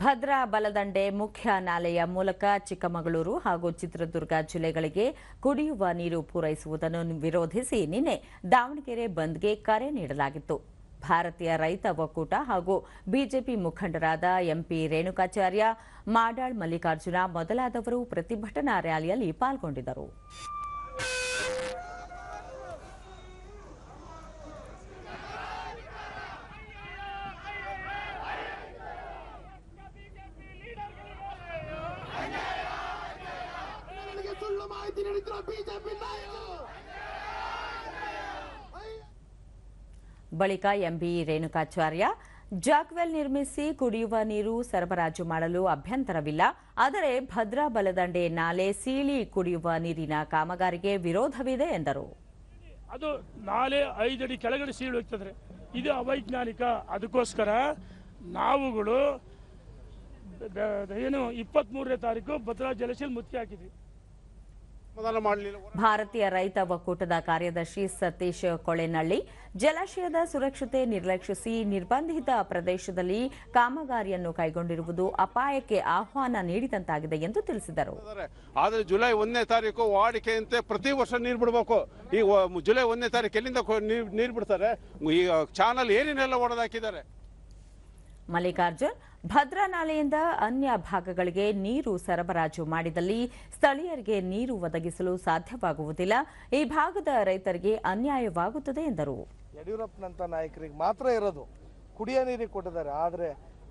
ಭದ್ರಾ ಬಲದಂಡೆ ಮುಖ್ಯ ನಾಲೆಯ ಮೂಲಕ ಚಿಕ್ಕಮಗಳೂರು ಹಾಗೂ ಚಿತ್ರದುರ್ಗ ಜಿಲ್ಲೆಗಳಿಗೆ ಕುಡಿಯುವ ನೀರು ಪೂರೈಸುವುದನ್ನು ವಿರೋಧಿಸಿ ನಿನ್ನೆ ದಾವಣಗೆರೆ ಬಂದ್ಗೆ ಕರೆ ನೀಡಲಾಗಿತ್ತು. ಭಾರತೀಯ ರೈತ ಒಕ್ಕೂಟ ಹಾಗೂ ಬಿಜೆಪಿ ಮುಖಂಡರಾದ ಎಂಪಿ ರೇಣುಕಾಚಾರ್ಯ, ಮಾಡಾಳ್ ಮಲ್ಲಿಕಾರ್ಜುನ ಮೊದಲಾದವರು ಪ್ರತಿಭಟನಾ ರ್ಯಾಲಿಯಲ್ಲಿ ಪಾಲ್ಗೊಂಡಿದ್ದರು. ಬಿಜೆಪಿ ನಾಯಕರು. ಬಳಿಕ ಎಂಬಿ ರೇಣುಕಾಚಾರ್ಯ ಜಾಕ್ವೆಲ್ ನಿರ್ಮಿಸಿ ಕುಡಿಯುವ ನೀರು ಸರಬರಾಜು ಮಾಡಲು ಅಭ್ಯಂತರವಿಲ್ಲ ಆದರೆ ಭದ್ರಾ ಬಲದಂಡೆ ನಾಲೆ ಸೀಳಿ ಕುಡಿಯುವ ನೀರಿನ ಕಾಮಗಾರಿಗೆ ವಿರೋಧವಿದೆ ಎಂದರು. ಅದು ನಾಲೆ ಐದಡಿ ಕೆಳಗಡೆ ಸೀಳು ಹೋಗ್ತದೆ ಇದು ಅವೈಜ್ಞಾನಿಕ. ಅದಕ್ಕೋಸ್ಕರ ನಾವುಗಳು ಏನು ಇಪ್ಪತ್ತ್ ಮೂರನೇ ತಾರೀಕು ಭದ್ರಾ ಜಲಶೀಲ್ ಮುತ್ತಿ ಹಾಕಿದ್ವಿ. ಭಾರತೀಯ ರೈತ ಒಕ್ಕೂಟದ ಕಾರ್ಯದರ್ಶಿ ಸತೀಶ್ ಕೊಳೆನಳ್ಳಿ ಜಲಾಶಯದ ಸುರಕ್ಷತೆ ನಿರ್ಲಕ್ಷಿಸಿ ನಿರ್ಬಂಧಿತ ಪ್ರದೇಶದಲ್ಲಿ ಕಾಮಗಾರಿಯನ್ನು ಕೈಗೊಂಡಿರುವುದು ಅಪಾಯಕ್ಕೆ ಆಹ್ವಾನ ನೀಡಿದಂತಾಗಿದೆ ಎಂದು ತಿಳಿಸಿದರು. ಆದರೆ ಜುಲೈ ಒಂದನೇ ತಾರೀಕು ವಾಡಿಕೆಯಂತೆ ಪ್ರತಿ ವರ್ಷ ನೀರು ಬಿಡಬೇಕು. ಈ ಜುಲೈ ಒಂದನೇ ತಾರೀಕು ಎಲ್ಲಿಂದ ನೀರ್- ಬಿಡ್ತಾರೆ? ಈ ಚಾನಲ್ ಏನೇನೆಲ್ಲ ಒಡೆದಾಕಿದ್ದಾರೆ ಮಲ್ಲಿಕಾರ್ಜುನ್, ಭದ್ರಾ ನಾಲೆಯಿಂದ ಅನ್ಯ ಭಾಗಗಳಿಗೆ ನೀರು ಸರಬರಾಜು ಮಾಡಿದಲ್ಲಿ ಸ್ಥಳೀಯರಿಗೆ ನೀರು ಒದಗಿಸಲು ಸಾಧ್ಯವಾಗುವುದಿಲ್ಲ. ಈ ಭಾಗದ ರೈತರಿಗೆ ಅನ್ಯಾಯವಾಗುತ್ತದೆ ಎಂದರು. ಯಡಿಯೂರಪ್ಪನಂತ ನಾಯಕರಿಗೆ ಮಾತ್ರ ಇರೋದು. ಕುಡಿಯ ನೀರಿಗೆ ಕೊಟ್ಟಿದ್ದಾರೆ. ಆದರೆ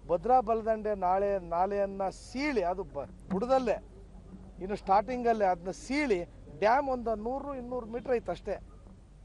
ಭದ್ರಾ ಬಲದಂಡೆ ನಾಳೆ, ನಾಲೆಯನ್ನ ಸೀಳಿ, ಅದು ಬುಡದಲ್ಲೇ, ಇನ್ನು ಸ್ಟಾರ್ಟಿಂಗಲ್ಲೇ ಅದನ್ನ ಸೀಳಿ ಡ್ಯಾಮ್ ಒಂದು ನೂರು, ಇನ್ನೂರು ಮೀಟ್ರ್ ಐತೆ ಅಷ್ಟೇ